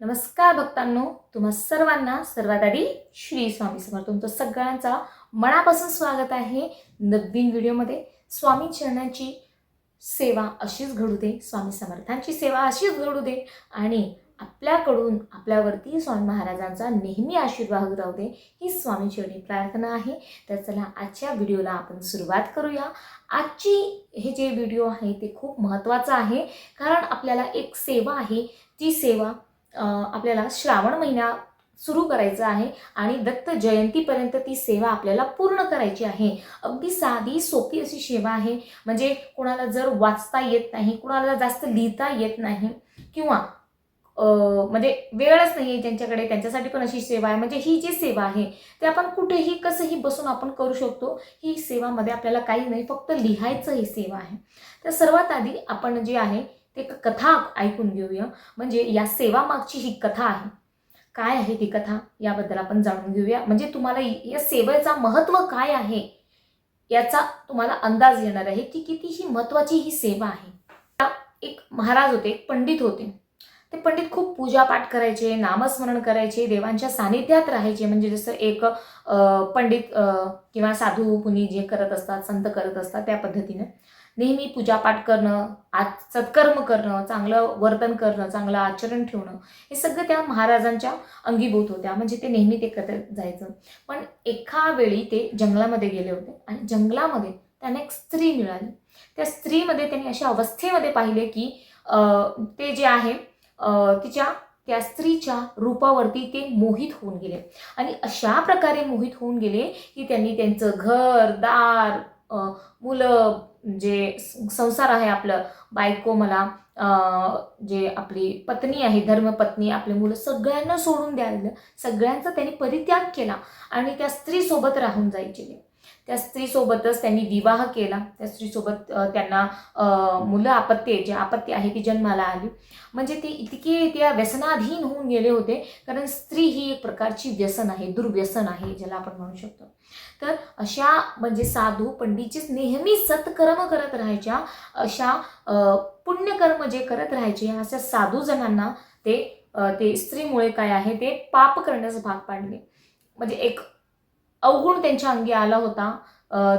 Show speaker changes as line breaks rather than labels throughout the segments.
नमस्कार भक्तांनो तुम्हा सर्वांना सर्वात आधी श्री स्वामी समर्थ. तुमचं सगळ्यांचा मनापासून स्वागत आहे नवीन व्हिडिओमध्ये. स्वामी चरणाची सेवा अशीच घडू दे स्वामी समर्थांची सेवा अशीच घडू दे आणि आपल्याकडून आपल्यावरती स्वामी महाराजांचा नेहमी आशीर्वाद राहू दे ही स्वामी चरणी प्रार्थना आहे. तर चला आजच्या व्हिडिओला आपण सुरुवात करूया. आजची हे जे व्हिडिओ आहे ते खूप महत्त्वाचं आहे कारण आपल्याला एक सेवा आहे ती सेवा आपल्याला श्रावण महिना सुरू करायचं आहे आणि दत्त जयंतीपर्यंत ती सेवा आपल्याला पूर्ण करायची आहे. अगदी साधी सोपी अशी सेवा आहे. म्हणजे कोणाला जर वाचता येत नाही कोणाला जास्त लिहिता येत नाही किंवा म्हणजे वेळच नाही आहे ज्यांच्याकडे त्यांच्यासाठी पण अशी सेवा आहे. म्हणजे ही जी सेवा आहे ते आपण कुठेही कसंही बसून आपण करू शकतो. ही सेवामध्ये आपल्याला काही नाही फक्त लिहायचं ही सेवा आहे. तर सर्वात आधी आपण जे आहे ते एक कथा ऐकून घेऊया. म्हणजे या सेवा मागची ही कथा आहे. काय आहे ती कथा? याबद्दल आपण जाणून घेऊया. म्हणजे तुम्हाला या सेवेचा महत्त्व काय आहे? याचा तुम्हाला अंदाज येणार आहे की किती ही महत्त्वाची ही सेवा आहे. एक महाराज होते एक पंडित होते. ते पंडित खूप पूजापाठ करायचे नामस्मरण करायचे देवांच्या सानिध्यात राहायचे. म्हणजे जसं एक पंडित किंवा साधू कुणी जे करत असतात संत करत असतात त्या पद्धतीने. नेहमी पूजापाठ करणं आज सत्कर्म करणं चांगलं वर्तन करणं चांगलं आचरण ठेवणं हे सगळं त्या महाराजांच्या अंगीभूत होत्या. म्हणजे ते नेहमी ते करत जायचं. पण एका वेळी ते जंगलामध्ये गेले होते आणि जंगलामध्ये त्यांना एक स्त्री मिळाली. त्या स्त्रीमध्ये त्यांनी अशा अवस्थेमध्ये पाहिले की ते जे आहे तिच्या त्या स्त्रीच्या रूपावरती ते मोहित होऊन गेले. आणि अशा प्रकारे मोहित होऊन गेले की त्यांनी त्यांचं घर दार मुलं जे संसार आहे आपलं बायको मला जे आपली पत्नी आहे धर्मपत्नी आपले मुलं सगळ्यांना सोडून द्यायला सगळ्यांचा त्यांनी परित्याग केला आणि त्या स्त्रीसोबत राहून जायचे. त्या स्त्रीसोबतच त्यांनी विवाह केला. त्या स्त्रीसोबत त्यांना मुलं मुलं आहे जे आपत्ती आहे ती जन्माला आली. म्हणजे ते इतके त्या व्यसनाधीन होऊन गेले होते. कारण स्त्री ही एक प्रकारची व्यसन आहे दुर्व्यसन आहे ज्याला आपण म्हणू शकतो. तर अशा म्हणजे साधू पंडितचीच नेहमी सत्कर्म करत राहायच्या. अशा पुण्यकर्म जे करत राहायचे अशा साधू जणांना ते ते स्त्रीमुळे काय आहे ते पाप करण्यास भाग पाडले. म्हणजे एक अवगुण त्यांच्या अंगी आला होता.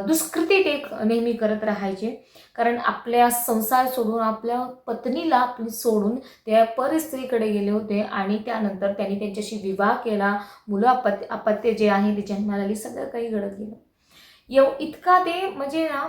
दुष्कृती ते नेहमी करत राहायचे. कारण आपल्या संसार सोडून आपल्या पत्नीला आपली सोडून त्या परस्त्रीकडे गेले होते आणि त्यानंतर त्यांनी त्यांच्याशी विवाह केला. मुलं अपत्य अपत्य जे आहे ते जन्माला आली सगळं काही घडत गेलं. एव इतका ते म्हणजे ना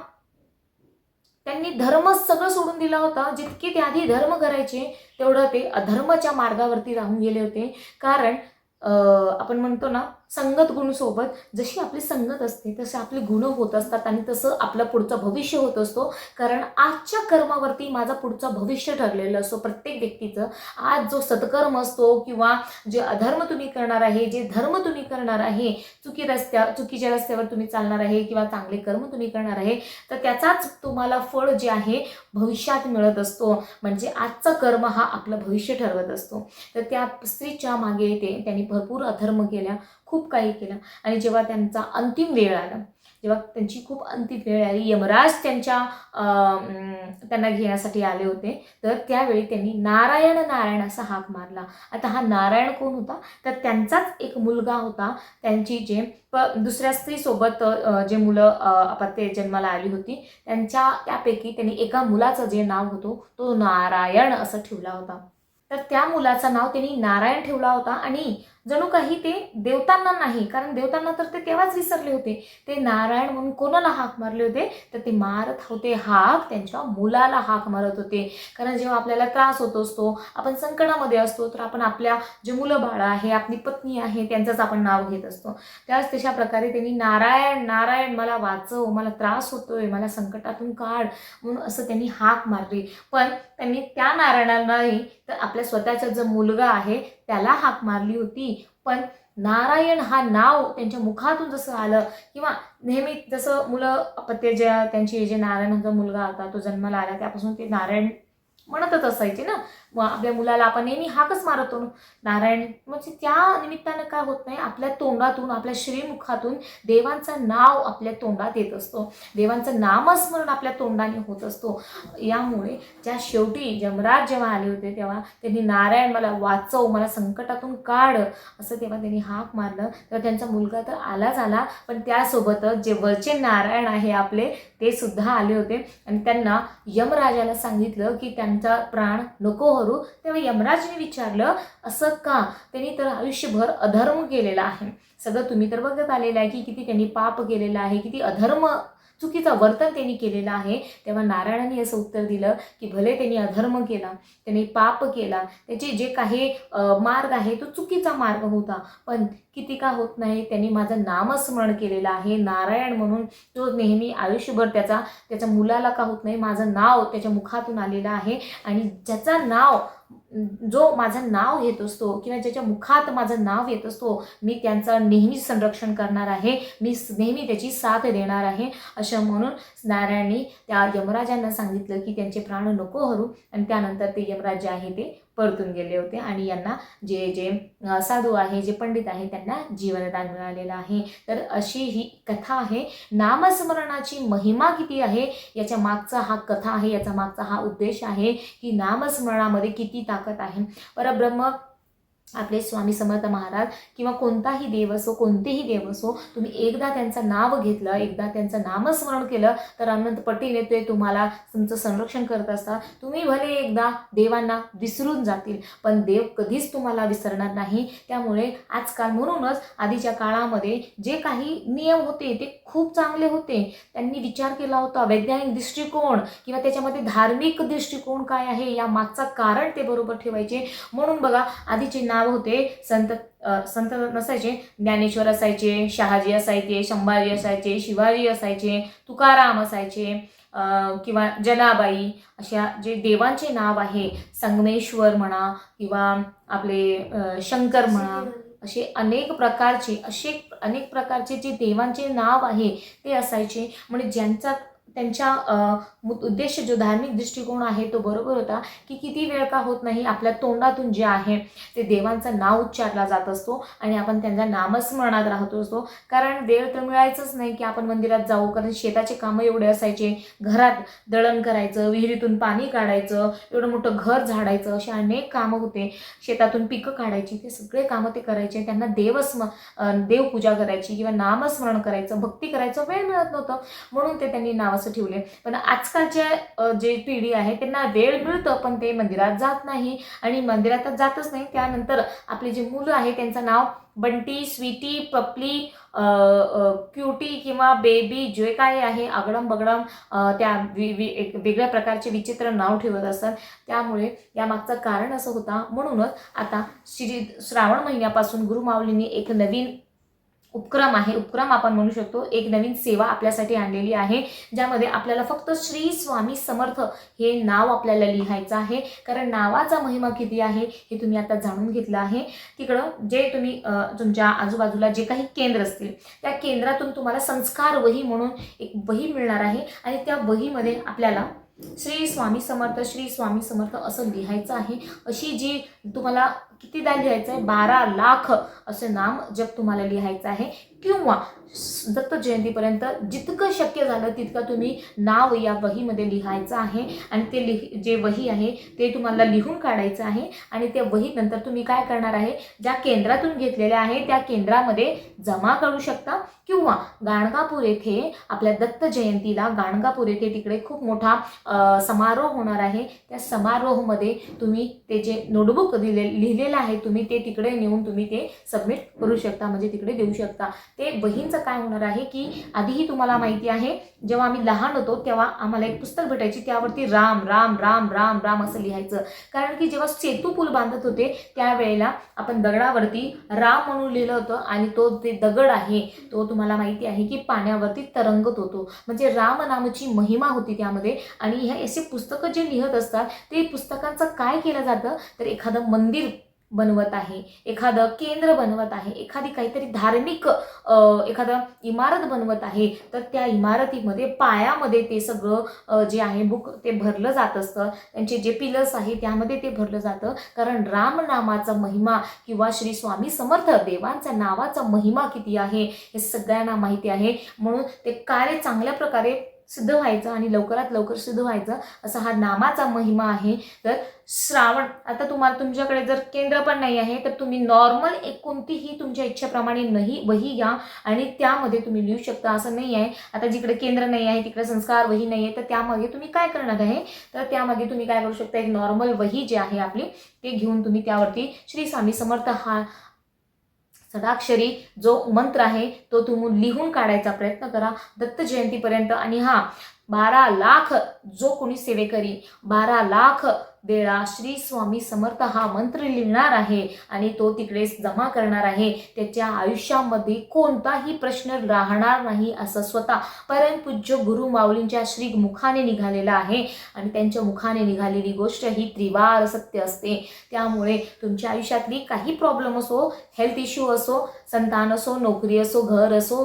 त्यांनी धर्म सगळं सोडून दिला होता. जितके ते आधी धर्म करायचे तेवढं ते अधर्माच्या मार्गावरती राहून गेले होते. कारण आपण म्हणतो ना संगत गुणसोबत जशी आपली संगत असते तसे आपले गुण होत असतात आणि तसं आपलं पुढचं भविष्य होत असतो. कारण आजच्या कर्मावरती माझा पुढचं भविष्य ठरलेलं असतो प्रत्येक व्यक्तीचं आज जो सत्कर्म असतो किंवा जे अधर्म तुम्ही करणार आहे जे धर्म तुम्ही करणार आहे चुकी रस्त्या चुकीच्या रस्त्यावर तुम्ही चालणार आहे किंवा चांगले कर्म तुम्ही करणार आहे तर त्याचाच तुम्हाला फळ जे आहे भविष्यात मिळत असतो. म्हणजे आजचा कर्म हा आपलं भविष्य ठरवत असतो. तर त्या स्त्रीच्या मागे ते त्यांनी भरपूर अधर्म केल्या. खूप खूप काही केलं. आणि जेव्हा त्यांचा अंतिम वेळ आला जेव्हा त्यांची खूप अंतिम वेळ आली यमराज त्यांच्या त्यांना घेण्यासाठी आले होते तर त्यावेळी त्यांनी नारायण नारायण असा हाक मारला. आता हा नारायण कोण होता? तर त्यांचाच एक मुलगा होता. त्यांची जे प दुसऱ्या स्त्रीसोबत जे मुलं अपत्य जन्माला आली होती त्यांच्या त्यापैकी त्यांनी एका मुलाचं जे नाव होतो तो नारायण असं ठेवला होता. तर त्या मुलाचं नाव त्यांनी नारायण ठेवला होता आणि जणू काही ते देवतांना नाही कारण देवतांना तर ते तेव्हाच विसरले होते. ते नारायण म्हणून कोणाला हाक मारले होते? तर ते मारत होते हाक त्यांच्या मुलाला हाक मारत होते. कारण जेव्हा आपल्याला त्रास होत असतो आपण संकटामध्ये असतो तर आपण आपल्या जे मुलं बाळ आहे आपली पत्नी आहे त्यांचंच आपण नाव घेत असतो. त्याच तशा प्रकारे त्यांनी नारायण नारायण मला वाचव मला त्रास होतोय मला संकटातून काढ म्हणून असं त्यांनी हाक मारली. पण त्यांनी त्या नारायणाला नाही तर आपल्या स्वतःचा जो मुलगा आहे त्याला हाक मारली होती. पण नारायण हा नाव त्यांच्या मुखातून जसं आलं किंवा नेहमी जसं मुलं अपत्य ज्या त्यांची जे नारायणाचा मुलगा होता तो जन्माला आला त्यापासून ते नारायण म्हणतच असायचे ना. मग आपल्या मुलाला आपण नेहमी हाकच मारतो नारायण म्हणजे त्या निमित्तानं काय होत नाही आपल्या तोंडातून आपल्या श्रीमुखातून देवांचं नाव आपल्या तोंडात येत असतो. देवांचं नामस्मरण आपल्या तोंडाने होत असतो. यामुळे ज्या शेवटी जमराज जेव्हा आले होते तेव्हा त्यांनी नारायण मला वाचव मला संकटातून काढ असं तेव्हा त्यांनी हाक मारलं. तेव्हा त्यांचा मुलगा तर आलाच आला पण त्यासोबतच जे वरचे नारायण आहे आपले ते सुद्धा आले होते. आणि त्यांना यमराजाला सांगितलं की त्यांचा प्राण नको हरू. तेव्हा यमराजने विचारलं असं का? त्यांनी तर आयुष्यभर अधर्म केलेला आहे. सगळं तुम्ही तर बघत आलेलं आहे की किती त्यांनी पाप केलेलं आहे किती अधर्म चुकीचं वर्तन त्यांनी केलेलं आहे. तेव्हा नारायणाने असं उत्तर दिलं की भले त्यांनी अधर्म केला त्यांनी पाप केला त्याचे जे काही मार्ग आहे तो चुकीचा मार्ग होता. पण किती का होत नाही त्यांनी माझं नामस्मरण केलेलं आहे. नारायण म्हणून तो नेहमी आयुष्यभर त्याचा त्याच्या मुलाला का होत नाही माझं नाव त्याच्या मुखातून आलेलं आहे. आणि ज्याचा नाव जो माझं नाव घेत असतो किंवा ज्याच्या मुखात माझं नाव येत असतो मी त्यांचं नेहमी संरक्षण करणार आहे मी नेहमी त्याची साथ देणार आहे असं म्हणून नारायणने त्या यमराजांना सांगितलं की त्यांचे प्राण नको हरू. आणि त्यानंतर ते यमराज जे आहे ते परतून गेले होते आणि यांना जे जे साधू आहे जे पंडित आहे त्यांना जीवनदान मिळालेलं आहे. तर अशी ही कथा आहे. नामस्मरणाची महिमा किती आहे? याच्या मागचा हा कथा आहे याचा मागचा हा उद्देश आहे की नामस्मरणामध्ये किती ताकद आहे. परब्रह्म आपले स्वामी समर्थ महाराज किंवा कोणताही देव असो कोणतेही देव असो तुम्ही एकदा त्यांचं नाव घेतलं एकदा त्यांचं नामस्मरण केलं तर अनंत पटीने ते तुम्हाला तुमचं संरक्षण करत असतात. तुम्ही भले एकदा देवांना विसरून जातील पण देव कधीच तुम्हाला विसरणार नाही. त्यामुळे आजकाल म्हणूनच आधीच्या काळामध्ये जे काही नियम होते ते खूप चांगले होते. त्यांनी विचार केला होता वैज्ञानिक दृष्टिकोन किंवा त्याच्यामध्ये धार्मिक दृष्टिकोन काय आहे या मागचा कारण ते बरोबर ठेवायचे. म्हणून बघा आधीचे नाव होते. संत संत नसायचे. ज्ञानेश्वर असायचे शहाजी असायचे शंभाजी असायचे शिवाजी असायचे तुकाराम असायचे किंवा जनाबाई अशा जे देवांचे नाव आहे संगमेश्वर म्हणा किंवा आपले शंकर म्हणा असे अनेक प्रकारचे असे अनेक प्रकारचे जे देवांचे नाव आहे ते असायचे. म्हणजे ज्यांचा त्यांच्या उद्देश जो धार्मिक दृष्टिकोन आहे तो बरोबर होता की किती वेळ का होत नाही आपल्या तोंडातून जे आहे ते देवांचं नाव उच्चारला जात असतो आणि आपण त्यांच्या नामस्मरणात राहत असतो. कारण वेळ तर मिळायचंच नाही की आपण मंदिरात जाऊ कारण शेताचे कामं एवढे असायचे घरात दळण करायचं विहिरीतून पाणी काढायचं एवढं मोठं घर झाडायचं असे अनेक कामं होते. शेतातून पिकं काढायची ते सगळे कामं ते करायचे. त्यांना देवस्म देवपूजा करायची किंवा नामस्मरण करायचं भक्ती करायचं वेळ मिळत नव्हतं. म्हणून ते त्यांनी नाव असं ठेवले पण आजकालच्या जे पिढी आहे त्यांना वेळ मिळतं पण ते मंदिरात जात नाही. आणि मंदिरात जातच नाही. त्यानंतर आपले जे मुलं आहे त्यांचं नाव बंटी स्वीटी पपली क्युटी किंवा बेबी जे काय आहे आगडम बगडम त्या वि एक वेगळ्या प्रकारचे विचित्र नाव ठेवत असतात त्यामुळे यामागचं कारण असं होता. म्हणूनच आता श्री श्रावण महिन्यापासून गुरुमाऊलींनी एक नवीन उपक्रम आहे. उपक्रम आपण म्हणू शकतो एक नवीन सेवा आपल्यासाठी आणलेली आहे ज्यामध्ये आपल्याला फक्त श्री स्वामी समर्थ हे नाव आपल्याला लिहायचं आहे. कारण नावाचा महिमा किती आहे हे तुम्ही आता जाणून घेतलं आहे. तिकडं जे तुम्ही तुमच्या आजूबाजूला जे काही केंद्र असतील त्या केंद्रातून तुम्हाला संस्कार वही म्हणून एक वही मिळणार आहे. आणि त्या वहीमध्ये आपल्याला श्री स्वामी समर्थ श्री स्वामी समर्थ असं लिहायचं आहे. अशी जी तुम्हाला कितीदा लिहायचं आहे? बारा लाख असं नाम जप तुम्हाला लिहायचं आहे. किंवा दत्त जयंतीपर्यंत जितकं शक्य झालं तितकं तुम्ही नाव या वहीमध्ये लिहायचं आहे. आणि ते लिह जे वही आहे ते तुम्हाला लिहून काढायचं आहे. आणि त्या वहीनंतर तुम्ही काय करणार आहे? ज्या केंद्रातून घेतलेल्या आहे त्या केंद्रामध्ये जमा करू शकता. किंवा गाणगापूर येथे आपल्या दत्त जयंतीला गाणगापूर येथे तिकडे खूप मोठा समारोह होणार आहे. त्या समारोहमध्ये तुम्ही ते जे नोटबुक दिले लिहिलेलं आहे तुम्ही ते तिकडे नेऊन तुम्ही ते सबमिट करू शकता. म्हणजे तिकडे देऊ शकता. ते वहींचं काय होणार आहे की आधीही तुम्हाला माहिती आहे जेव्हा आम्ही लहान होतो तेव्हा आम्हाला एक पुस्तक भेटायची त्यावरती राम राम राम राम राम असं लिहायचं. कारण की जेव्हा सेतू पूल बांधत होते त्यावेळेला आपण दगडावरती राम म्हणून लिहिलं होतं आणि तो ते दगड आहे तो तुम्हाला माहिती आहे की पाण्यावरती तरंगत होतो. म्हणजे राम नामाची महिमा होती त्यामध्ये आणि ह्या असे पुस्तकं जे लिहत असतात ते पुस्तकांचं काय केलं जातं? तर एखादं मंदिर बनवत आहे. एखादं केंद्र बनवत आहे. एखादी काहीतरी धार्मिक एखादं इमारत बनवत आहे. तर त्या इमारतीमध्ये पायामध्ये ते सगळं जे आहे बुक ते भरलं जात असतं. त्यांचे जे पिलर्स आहे त्यामध्ये ते भरलं जातं. कारण रामनामाचा महिमा किंवा श्री स्वामी समर्थ देवांचा नावाचा महिमा किती आहे हे सगळ्यांना माहिती आहे. म्हणून ते कार्य चांगल्या प्रकारे सिद्ध व्हायचं आणि लवकरात लवकर सिद्ध व्हायचं असा हा नामाचा महिमा आहे. तर श्रावण आता तुम्हाला तुमच्याकडे जर केंद्र पण नाही आहे तर तुम्ही नॉर्मल एक कोणतीही तुमच्या इच्छेप्रमाणे नाही वही घ्या आणि त्यामध्ये तुम्ही लिहू शकता. असं नाही आहे. आता जिकडे केंद्र नाही आहे तिकडे संस्कार वही नाही आहे तर त्यामागे तुम्ही काय करणार आहे? तर त्यामागे तुम्ही काय करू शकता? एक नॉर्मल वही जी आहे आपली ते घेऊन तुम्ही त्यावरती श्री स्वामी समर्थ हा सदाक्षरी जो मंत्र आहे तो तुम्ही लिहून काढायचा प्रयत्न करा. दत्त जयंतीपर्यंत आणि हा बारा लाख जो कोणी सेवेकरी बारा लाख वेळा श्री स्वामी समर्थ हा मंत्र लिहिणार आहे आणि तो तिकडे जमा करणार आहे. त्याच्या आयुष्यामध्ये कोणताही प्रश्न राहणार नाही असं स्वतः परमपूज्य गुरु माऊलींच्या श्री मुखाने निघालेला आहे. आणि त्यांच्या मुखाने निघालेली गोष्ट ही त्रिवार सत्य असते. त्यामुळे तुमच्या आयुष्यातली काही प्रॉब्लेम असो हेल्थ इश्यू असो संतान असो नोकरी असो घर असो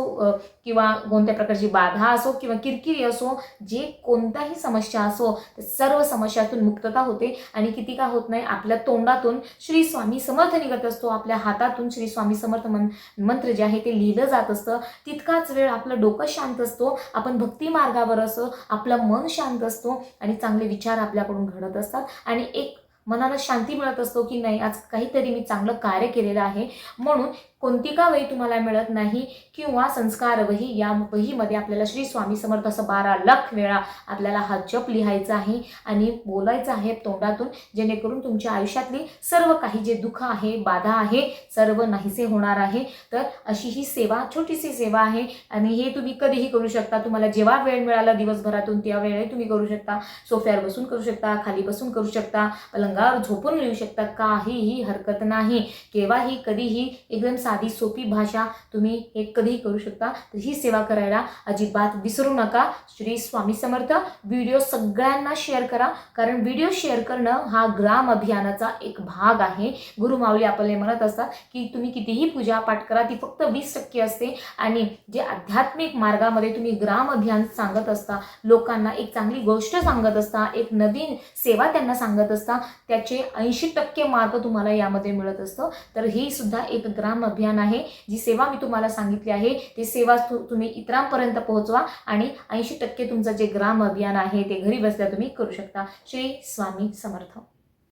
किंवा कोणत्या प्रकारची बाधा असो किंवा किरकिरी असो जे कोणताही समस्या असो सर्व समस्यातून मुक्तता होते. आणि किती का होत नाही आपल्या तोंडातून श्री स्वामी समर्थ निघत असतो. आपल्या हातातून श्री स्वामी समर्थ मन मंत्र जे आहे ते लिहिलं जात असतं. तितकाच वेळ आपलं डोकं शांत असतो. आपण भक्ती मार्गावर असो आपलं मन शांत असतो आणि चांगले विचार आपल्याकडून घडत असतात. आणि एक मनाला शांती मिळत असतो की नाही आज काहीतरी मी चांगलं कार्य केलेलं आहे. म्हणून कोणती का वही तुम्हाला मिळत नाही किंवा संस्कार वही या वहीमध्ये आपल्याला श्री स्वामी समर्थ असं बारा लाख वेळा आपल्याला हा जप लिहायचा आहे आणि बोलायचं आहे तोंडातून जेणेकरून तुमच्या आयुष्यातली सर्व काही जे दुःख आहे बाधा आहे सर्व नाहीसे होणार आहे. तर अशी ही सेवा छोटीशी सेवा आहे आणि हे तुम्ही कधीही करू शकता. तुम्हाला जेव्हा वेळ मिळाला दिवसभरातून त्या वेळेत तुम्ही करू शकता. सोफ्यावर बसून करू शकता खाली बसून करू शकता पलंगावर झोपून लिहू शकता. काहीही हरकत नाही. केव्हाही कधीही एकदम साधी सोपी भाषा तुम्ही हे कधीही करू शकता. तर ही सेवा करायला अजिबात विसरू नका. श्री स्वामी समर्थ व्हिडिओ सगळ्यांना शेअर करा. कारण व्हिडिओ शेअर करणं हा ग्राम अभियानाचा एक भाग आहे. गुरुमावली आपल्याला म्हणत असतात की तुम्ही कितीही पूजा पाठ करा ती फक्त वीस टक्के असते. आणि जे आध्यात्मिक मार्गामध्ये तुम्ही ग्राम अभियान सांगत असता लोकांना एक चांगली गोष्ट सांगत असता एक नवीन सेवा त्यांना सांगत असता त्याचे ऐंशी टक्के मार्क तुम्हाला यामध्ये मिळत असतं. तर ही सुद्धा एक ग्राम अभियान आहे जी सेवा मी तुम्हाला सांगितली आहे ती सेवा तु- तुम्ही इतरांपर्यंत पोहोचवा आणि ऐंशी टक्के तुमचं जे ग्राम अभियान आहे ते घरी बसल्या तुम्ही करू शकता. श्री स्वामी समर्थ.